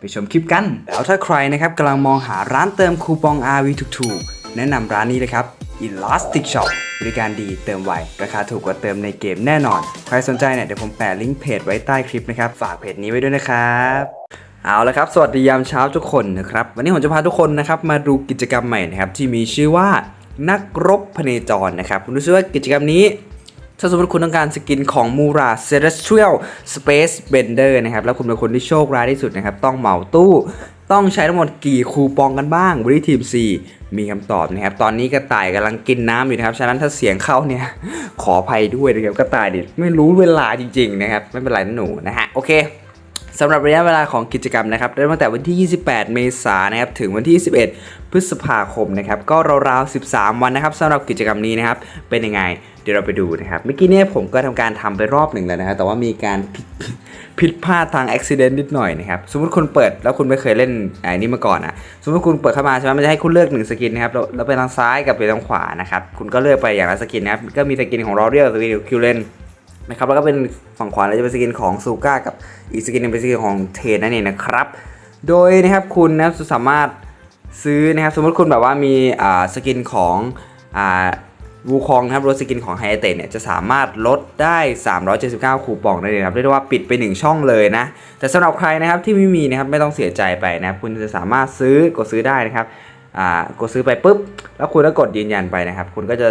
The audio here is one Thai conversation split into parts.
ไปชมคลิปกัน แล้วถ้าใครนะครับกำลังมองหาร้านเติมคูปอง RV ถูกๆ แนะนำร้านนี้เลยครับ Elastic Shop บริการดีเติมไว ราคาถูกกว่าเติมในเกมแน่นอน ใครสนใจเนี่ยเดี๋ยวผมแปะลิงก์เพจไว้ใต้คลิปนะครับ ฝากเพจนี้ไว้ด้วยนะครับ เอาละครับ สวัสดียามเช้าทุกคนนะครับ วันนี้ผมจะพาทุกคนนะครับมาดูกิจกรรมใหม่นะครับที่มีชื่อว่านักรบพเนจรนะครับคุณรู้สึกว่ากิจกรรมนี้ ถ้าสมมติคุณต้องการสกินของมูราเซเลสเทรียลสเปซเบนเดอร์นะครับ แล้วคุณเป็นคนที่โชคร้ายที่สุดนะครับ ต้องเหมาตู้ต้องใช้ทั้งหมดกี่คูปองกันบ้างบริทีม C มีคำตอบนะครับ ตอนนี้กระต่ายกำลังกินน้ำอยู่นะครับ ฉะนั้นถ้าเสียงเข้าเนี่ย ขออภัยด้วยนะครับกระต่ายดิไม่รู้เวลาจริง ๆ นะครับ ไม่เป็นไรนะหนูนะฮะ โอเค สำหรับระยะเวลาของกิจกรรมนะครับเริ่มตั้งแต่วันที่ 28 เมษายนนะครับถึงวันที่11พฤษภาคมนะครับก็ราวๆ 13 วันนะครับสำหรับกิจกรรมนี้นะครับเป็นยังไง เดี๋ยวเราไปดูนะครับเมื่อกี้เนี่ยผมก็ทำการทำไปรอบหนึ่งแล้วนะครับแต่ว่ามีการผิดพลาดทางอุบิเหตุนิดหน่อยนะครับสมมติคุณเปิดแล้วคุณไม่เคยเล่นไอ้นี่มาก่อนอะสมมติคุณเปิดเข้ามาใช่ไหมมันจะให้คุณเลือกหนึ่งสกินนะครับแล้วไปทางซ้ายกับไปทางขวานะครับคุณก็เลือกไปอย่างละสกินนะครับก็มีสกินของรอเรียลสกินคิวเลน นะครับแล้วก็เป็นฝั่งขวาเราจะเป็นสกินของซูก้ากับอีกสกินหนึงเป็นสกินของเทนนั่นเองนะครับ โดยนะครับคุณนะครับสามารถซื้อนะครับสมมติคุณแบบว่ามีอ่าสกินของอ่าวูคองนะครับรถสกินของไฮเตเนี่ยจะสามารถลดได้ 379 คูปองได้เลยนะครับเรียกได้ว่าปิดไป 1 ช่องเลยนะ แต่สำหรับใครนะครับที่ไม่มีนะครับไม่ต้องเสียใจไปนะครับคุณจะสามารถซื้อกดซื้อได้นะครับอ่ากดซื้อไปปุ๊บ แล้วคุณก็กดยืนยันไปนะครับ คุณก็จะ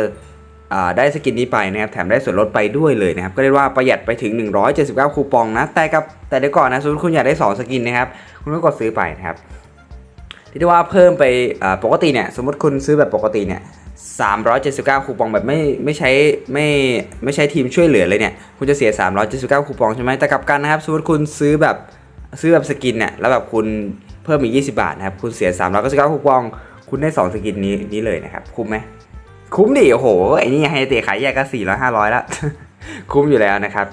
ได้สกินนี้ไปนะครับแถมได้ส่วนลดไปด้วยเลยนะครับก็เรียกว่าประหยัดไปถึง 179 คูปองนะ แต่กับแต่เดี๋ยวก่อนนะสมมติคุณอยากได้ 2 สกินนะครับคุณก็กดซื้อไปนะครับที่เรียกว่าเพิ่มไปปกติเนี่ยสมมติคุณซื้อแบบปกติเนี่ย379 คูปองแบบไม่ไม่ใช้ไม่ไม่ใช้ทีมช่วยเหลือเลยเนี่ยคุณจะเสีย 379 คูปองใช่ไหมแต่กลับกันนะครับสมมติคุณซื้อแบบซื้อแบบสกินเนี่ยแล้วแบบคุณเพิ่มอีก 20 บาทนะครับคุณเสีย 399 คูปอง คุณได้ 2 สกินนี้นี้เลยนะครับคุ้มไหม คุ้มดิ โอ้โห ไอ้นี่ไฮเตะขายแยกก็สี่ร้อยห้าร้อยละ คุ้มอยู่แล้วนะครับ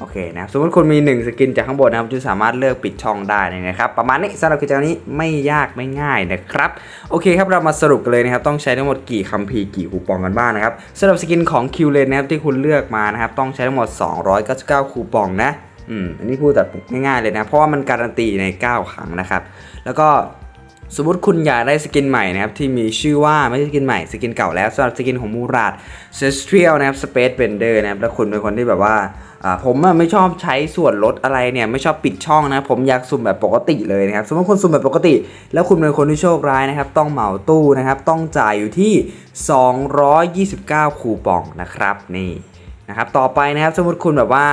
โอเคนะ สมมติคุณมี 1 สกินจากข้างบนนะครับจะสามารถเลือกปิดช่องได้นะครับ ประมาณนี้สำหรับกิจกรรมนี้ไม่ยากไม่ง่ายนะครับ โอเคครับ เรามาสรุปกันเลยนะครับ ต้องใช้ทั้งหมดกี่คัมภีร์กี่คูปองกันบ้างนะครับสำหรับสกินของคิวเลนนะครับที่คุณเลือกมานะครับ ต้องใช้ทั้งหมด 299 คูปองนะ อืม อันนี้พูดแบบง่ายๆเลยนะ เพราะว่ามันการันตีใน 9 ครั้งนะครับ แล้วก็ สมมติคุณอยากได้สกินใหม่นะครับที่มีชื่อว่าไม่ใช่สกินใหม่สกินเก่าแล้วสำหรับสกินของมูราดเซสเทรียลนะครับสเปซเบนเดอร์นะครับแล้วคุณเป็นคนที่แบบว่าผมอะไม่ชอบใช้ส่วนลดอะไรเนี่ยไม่ชอบปิดช่องนะ ผมอยากสุ่มแบบปกติเลยนะครับสมมติคุณสุ่มแบบปกติ แล้วคุณเป็นคนที่โชคร้ายนะครับ ต้องเหมาตู้นะครับ ต้องจ่ายอยู่ที่ 229 คูปองนะครับนี่นะครับต่อไปนะครับสมมติคุณแบบว่า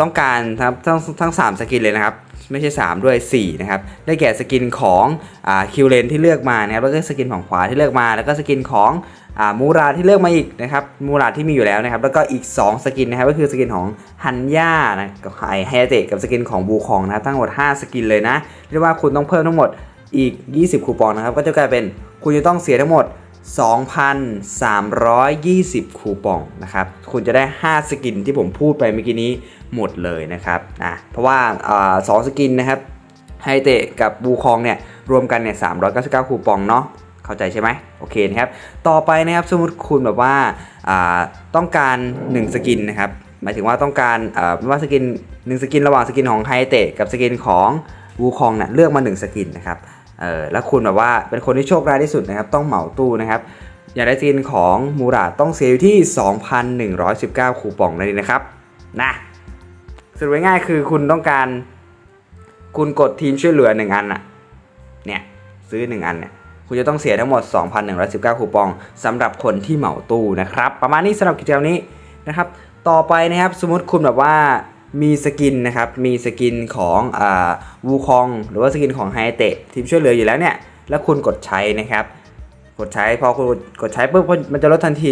ต้องการครับทั้งทั้งสามสกินเลยนะครับ ไม่ใช่ 3 ด้วย 4 นะครับ ได้แก่สกินของคิวเลนที่เลือกมานะครับแล้วก็สกินของขวาที่เลือกมา แล้วก็สกินของอมูราที่เลือกมาอีกนะครับมูราที่มีอยู่แล้วนะครับแล้วก็อีก 2 สกินนะครับก็คือสกินของฮันย่านะกับไฮไฮเตกับสกินของบูคองนะครับทั้งหมด 5 สกินเลยนะเรียกว่าคุณต้องเพิ่มทั้งหมดอีก 20 คูปองนะครับก็จะกลายเป็นคุณจะต้องเสียทั้งหมด 2,320 คูปองนะครับคุณจะได้ 5 สกินที่ผมพูดไปเมื่อกี้นี้ หมดเลยนะครับอะเพราะว่าสองสกินนะครับไฮเตะกับบูคองเนี่ยรวมกันเนี่ย399คูปองเนาะเข้าใจใช่ไหมโอเคนะครับ ต่อไปนะครับสมมติคุณแบบว่าต้องการ 1 สกินนะครับหมายถึงว่าต้องการไม่ว่าสกิน1สกินระหว่างสกินของไฮเตะกับสกินของบูคองเนี่ยเลือกมา 1 สกินนะครับเออแล้วคุณแบบว่าเป็นคนที่โชคร้ายที่สุดนะครับต้องเหมาตู้นะครับอยากได้สกินของมูราต้องเสียอยู่ที่ 2,119 คูปองนั่นเองนะครับนะ สรุปง่ายคือคุณต้องการ คุณกดทีมช่วยเหลือ 1 อันอะเนี่ยซื้อ 1 อันเนี่ยคุณจะต้องเสียทั้งหมด 2,119 คูปองสำหรับคนที่เหมาตู้นะครับ ประมาณนี้สำหรับกิจกรรมนี้นะครับ ต่อไปนะครับสมมติคุณแบบว่ามีสกินนะครับ มีสกินของอ่าวูคอง หรือว่าสกินของไฮเตะทีมช่วยเหลืออยู่แล้วเนี่ย แล้วคุณกดใช้นะครับ กดใช้พอคุณกดใช้ปุ๊บมันจะลดทันที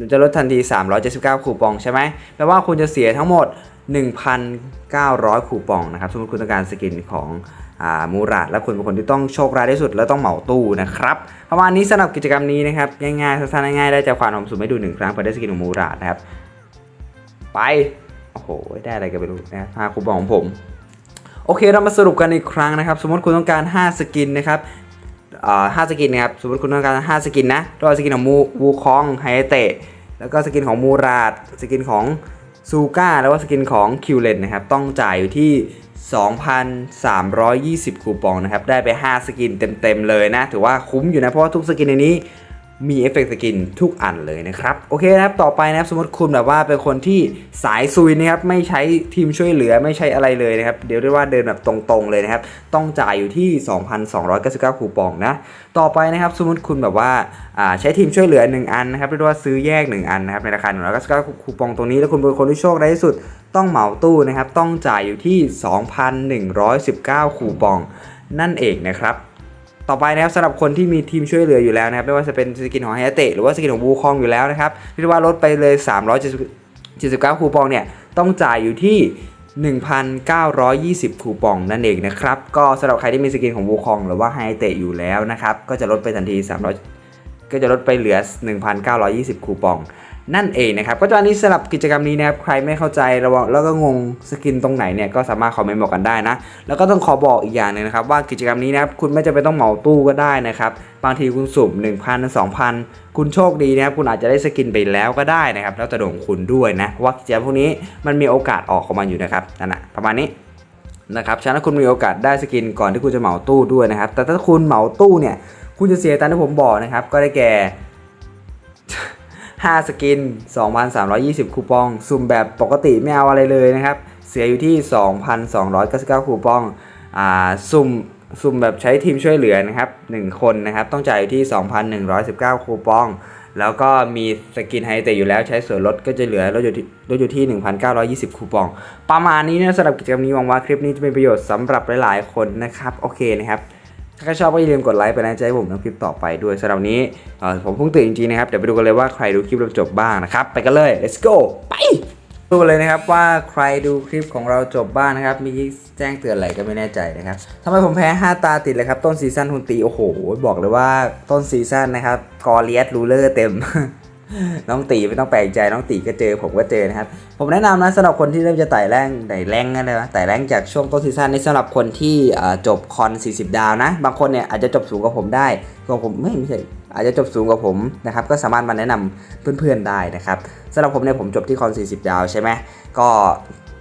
มันจะลดทันที 379 คูปองใช่ไหมแปลว่าคุณจะเสียทั้งหมด 1,900 คูปองนะครับสมมติคุณต้องการสกินของมูราดและคุณเป็นคนที่ต้องโชคร้ายที่สุด แล้วต้องเหมาตู้นะครับประมาณนี้สำหรับกิจกรรมนี้นะครับง่ายๆสั้นๆง่ายๆได้จากความหอมสุดไม่ดูหนึ่งครั้งเพื่อได้สกินของมูราดนะครับไปโอ้โหได้อะไรกันไม่รู้นะห้าคูปองของผมโอเคเรามาสรุปกันอีกครั้งนะครับ สมมติคุณต้องการ 5 สกินนะครับห้าสกินนะครับสมมติคุณต้องการ 5 สกินนะระหว่าสกินของมูวูคองไฮเตะแล้วก็สกินของมูราดสกินของ ซูก้าแล้วก็สกินของคิวเลนนะครับต้องจ่ายอยู่ที่ 2,320 คูปองนะครับได้ไป 5 สกินเต็มๆเลยนะ ถือว่าคุ้มอยู่นะ เพราะว่าทุกสกินในนี้ มีเอฟเฟกต์สกินทุกอันเลยนะครับ โอเคนะครับ ต่อไปนะครับ สมมติคุณแบบว่าเป็นคนที่สายซุยนะครับ ไม่ใช้ทีมช่วยเหลือไม่ใช้อะไรเลยนะครับ เดี๋ยวเรียกว่าเดินแบบตรงๆเลยนะครับ ต้องจ่ายอยู่ที่ 2,299 คูปองนะ ต่อไปนะครับ สมมติคุณแบบว่าอ่าใช้ทีมช่วยเหลือ 1 อันนะครับเรียกว่าซื้อแยก 1 อันนะครับในราคา199คูปองตรงนี้ แล้วคุณเป็นคนที่โชคดีที่สุดต้องเหมาตู้นะครับ ต้องจ่ายอยู่ที่ 2,119 คูปองนั่นเองนะครับ ต่อไปนะครับสำหรับคนที่มีทีมช่วยเหลืออยู่แล้วนะครับไม่ว่าจะเป็นสกินของไฮเตะหรือว่าสกินของบูคองอยู่แล้วนะครับเรียกว่าลดไปเลย 379 คูปองเนี่ยต้องจ่ายอยู่ที่1,920 คูปองนั่นเองนะครับ ก็สำหรับใครที่มีสกินของบูคองหรือว่าไฮเตะอยู่แล้วนะครับ ก็จะลดไปทันที 300 ก็จะลดไปเหลือ 1,920 คูปอง นั่นเองนะครับ ก็ตอนนี้สำหรับกิจกรรมนี้นะครับใครไม่เข้าใจระวังแล้วก็งงสกินตรงไหนเนี่ยก็สามารถคอมเมนต์บอกกันได้นะ แล้วก็ต้องขอบอกอีกอย่างหนึงนะครับว่ากิจกรรมนี้นะครับคุณไม่จำเป็นต้องเหมาตู้ก็ได้นะครับบางทีคุณสุ่ม 1,000 2,000 คุณโชคดีนะครับคุณอาจจะได้สกินไปแล้วก็ได้นะครับ แล้วแต่ดวงของคุณด้วยนะเพราะว่ากิจกรรมพวกนี้มันมีโอกาสออกของมันอยู่นะครับนั่นนะประมาณนี้นะครับฉะนั้นคุณมีโอกาสได้สกินก่อนที่คุณจะเหมาตู้ด้วยนะครับ แต่ถ้าคุณเหมาตู้เนี่ย คุณจะเสียตามที่ผมบอกนะครับ ก็ได้แก่ 5 สกิน 2,320 คูปอง สุ่มแบบปกติไม่เอาอะไรเลยนะครับ เสียอยู่ที่ 2,299 คูปอง อ่า สุ่ม สุ่มแบบใช้ทีมช่วยเหลือนะครับ 1 คนนะครับ ต้องจ่ายอยู่ที่ 2,119 คูปอง แล้วก็มีสกินไฮเตอยู่แล้วใช้ส่วนลดก็จะเหลือลดอยู่ที่ลดอยู่ที่ 1,920 คูปอง ประมาณนี้นะสำหรับกิจกรรมนี้หวังว่าคลิปนี้จะเป็นประโยชน์สำหรับหลายๆ คนนะครับ โอเคนะครับ ถ้าใครชอบก็อย่าลืมกดไลค์เป็นแรงใจให้ผมทำคลิปต่อไปด้วยสำหรับนี้ผมเพิ่งตื่นจริงๆนะครับเดี๋ยวไปดูกันเลยว่าใครดูคลิปเราจบบ้างนะครับไปกันเลย let's go ไปดูกันเลยนะครับว่าใครดูคลิปของเราจบบ้างนะครับ มีแจ้งเตือนอะไรก็ไม่แน่ใจนะครับทำไมผมแพ้ 5 ตาติดเลยครับ ต้นซีซั่นคุณตี โอ้โห บอกเลยว่าต้นซีซั่นนะครับ กอเลียสรูเลอร์เต็ม น้องตีไม่ต้องแปลกใจน้องตีก็เจอผมก็เจอนะครับ ผมแนะนำนะสำหรับคนที่เริ่มจะไต่แรงไต่แรงอะไรวะไต่แรงจากช่วงต้นซีซั่นนี่สำหรับคนที่เอ่อจบคอน 40 ดาวนะ บางคนเนี่ยอาจจะจบสูงกว่าผมได้ก็ผมไม่ไม่ใช่อาจจะจบสูงกว่าผมนะครับก็สามารถมาแนะนำเพื่อนๆได้นะครับสำหรับผมเนี่ยผมจบที่คอน 40 ดาวใช่ไหมก็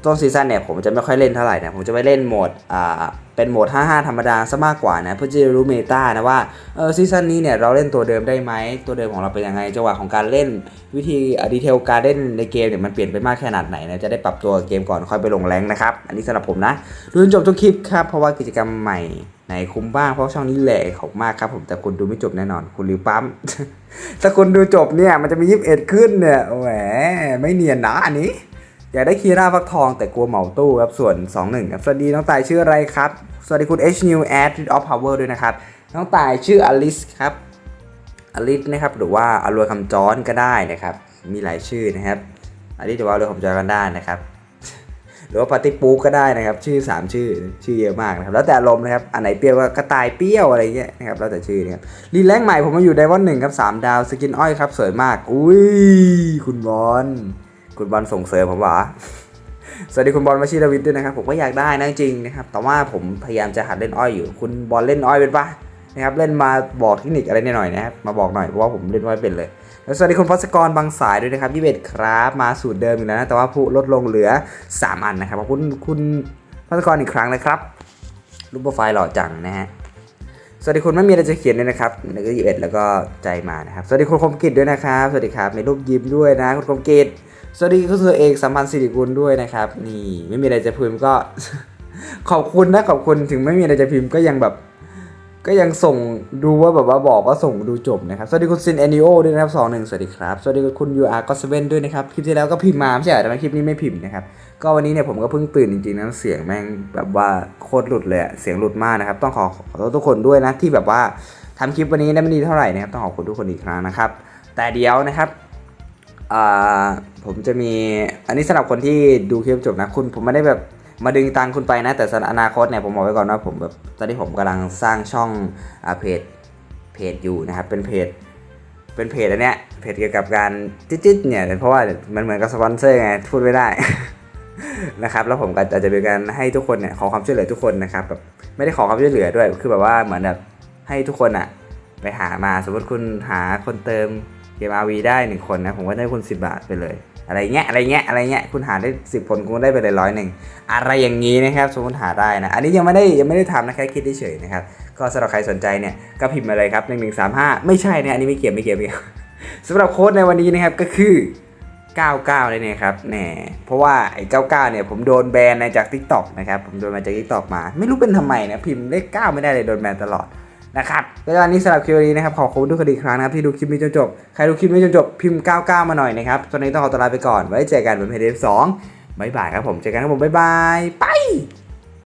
ต้นซีซั่นเนี่ยผมจะไม่ค่อยเล่นเท่าไหร่นะผมจะไปเล่นโหมดอ่า เป็นโหมด 55 ธรรมดาซะมากกว่านะเพื่อจะรู้เมตานะว่าเออซีซั่นนี้เนี่ยเราเล่นตัวเดิมได้ไหมตัวเดิมของเราเป็นยังไงจังหวะของการเล่นวิธีดีเทลการเล่นในเกมเนี่ยมันเปลี่ยนไปมากขนาดไหนนะจะได้ปรับตัวเกมก่อนค่อยไปลงแรงนะครับอันนี้สำหรับผมนะดูจนจบทุกคลิปครับเพราะว่ากิจกรรมใหม่ไหนคุ้มบ้างเพราะช่องนี้แหลกของมากครับผมแต่คุณดูไม่จบแน่นอน คุณรีบปั๊มถ้าคุณดูจบเนี่ยมันจะมี21ขึ้นเนี่ยแหมไม่เนียนนะอันนี้ อยากได้คีราฟักทองแต่กลัวเหมาตู้ครับส่วน 21ครับสวัสดีน้องตายชื่ออะไรครับ สวัสดีคุณ H New Ad of Power ด้วยนะครับ น้องตายชื่ออลิสครับอลิสนะครับหรือว่าอรวยคำจรก็ได้นะครับ มีหลายชื่อนะครับอลิสหรือว่าอรวยคำจรก็ได้นะครับ หรือว่าปาติปูก็ได้นะครับ ชื่อ 3 ชื่อชื่อเยอะมากนะครับ แล้วแต่อารมนะครับอันไหนเปรี้ยวก็กระต่ายเปรี้ยวอะไรเงี้ยนะครับแล้วแต่ชื่อนะครับรีแลงใหม่ผมมาอยู่ไดวอนหนึ่งครับสามดาวสกินอ้อยครับสวยมากอุ้ยคุณบอล คุณบอลส่งเสริมผมเหรอสวัสดีคุณบอลวชิรวิทย์ด้วยนะครับ ผมก็อยากได้นะจริงนะครับ แต่ว่าผมพยายามจะหัดเล่นอ้อยอยู่ คุณบอลเล่นอ้อยเป็นปะนะครับ เล่นมาบอกเทคนิคอะไรนิดหน่อยนะครับ มาบอกหน่อยเพราะว่าผมเล่นอ้อยเป็นเลย แล้วสวัสดีคุณพัศกรบางสายด้วยนะครับยี่เบ็ดครับ มาสูตรเดิมอีกแล้วนะ แต่ว่าผู้ลดลงเหลือ 3 อันนะครับ ขอบคุณคุณพัศกรอีกครั้งนะครับ รูปโปรไฟล์หล่อจังนะฮะสวัสดีคุณไม่มีอะไรจะเขียนด้วยนะครับแล้วก็ยี่เอ็ดแล้วก็ใจมานะครับ สวัสดีคุณคมกิจด้วยนะครับ สวัสดีครับ มีรูปยิ้มด้วยนะคุณคมกิจ สวัสดีคุณสุเอกสัมพันธ์สิริกุลด้วยนะครับ นี่ไม่มีอะไรจะพิมพ์ก็ ขอบคุณนะขอบคุณถึงไม่มีอะไรจะพิมพ์ก็ยังแบบ ก็ยังส่งดูว่าแบบว่าบอกว่าส่งดูจบนะครับ สวัสดีคุณซินแอนิโอด้วยนะครับสองหนึ่งสวัสดีครับ สวัสดีคุณยูอาร์ก็เซเว่นด้วยนะครับ คลิปที่แล้วก็พิมพ์มาไม่ใช่เหรอแต่ว่าคลิปนี้ไม่พิมพ์นะครับ ก็วันนี้เนี่ยผมก็เพิ่งตื่นจริงๆนะเสียงแม่งแบบว่าโคตรหลุดเลยเสียงหลุดมากนะครับ ต้องขอขอโทษทุกคนด้วยนะที่แบบว่าทำคลิปวันนี้ได้ไม่ดีเท่าไหร่นะครับต้องขอบคุณทุกคนอีกครั้งนะครับแต่เดี๋ยวนะครับ ผมจะมีอันนี้สำหรับคนที่ดูคลิปจบนะคุณผมไม่ได้แบบมาดึงตังคุณไปนะ แต่สำหรับอนาคตเนี่ยผมบอกไว้ก่อนว่าผมแบบตอนนี้ผมกำลังสร้างช่องอาเพจเพจอยู่นะครับ เป็นเพจ เป็นเพจอันเนี้ยเพจเกี่ยวกับการจิ๊ดๆเนี่ยเพราะว่ามันเหมือนกับสปอนเซอร์ไงพูดไม่ได้นะครับแล้วผมก็อาจจะเป็นการให้ทุกคนเนี่ยขอความช่วยเหลือทุกคนนะครับแบบไม่ได้ขอความช่วยเหลือด้วย คือแบบว่าเหมือนแบบให้ทุกคนอะไปหามาสมมติคุณหาคนเติม เกม RV ได้หนึ่งคนนะผมก็ได้คุณ 10 บาทไปเลย อะไรเงี้ยอะไรเงี้ยอะไรเงี้ยคุณหาได้ 10คนคุณก็ได้ไปเลยร้อยหนึ่งอะไรอย่างนี้นะครับสมมติหาได้นะอันนี้ยังไม่ได้ยังไม่ได้ทำนะแค่คิดเฉยๆนะครับก็สำหรับใครสนใจเนี่ยก็พิมพ์มาเลยครับ1135ไม่ใช่นะอันนี้ไม่เกี่ยวไม่เกี่ยวไม่เกี่ยวสำหรับโค้ดในวันนี้นะครับก็คือ 99เลยเนี่ยครับแหมเพราะว่าไอ้99เนี่ยผมโดนแบนในจาก TikTok นะครับผมโดนมาจาก TikTok มา ไม่รู้เป็นทำไมนะพิมพ์เลข9ไม่ได้เลยโดนแบนตลอด นะครับก็วันนี้สำหรับคลิปนี้นะครับขอบคุณทุกคนอีกครั้งนะครับที่ดูคลิปนี้จนจบใครดูคลิปนี้จนจบพิมพ์99มาหน่อยนะครับตอนนี้ต้องขอตัวลาไปก่อนไว้เจอกันบนเพจ2บ๊ายบายครับผมเจอกันครับผมบายบายไป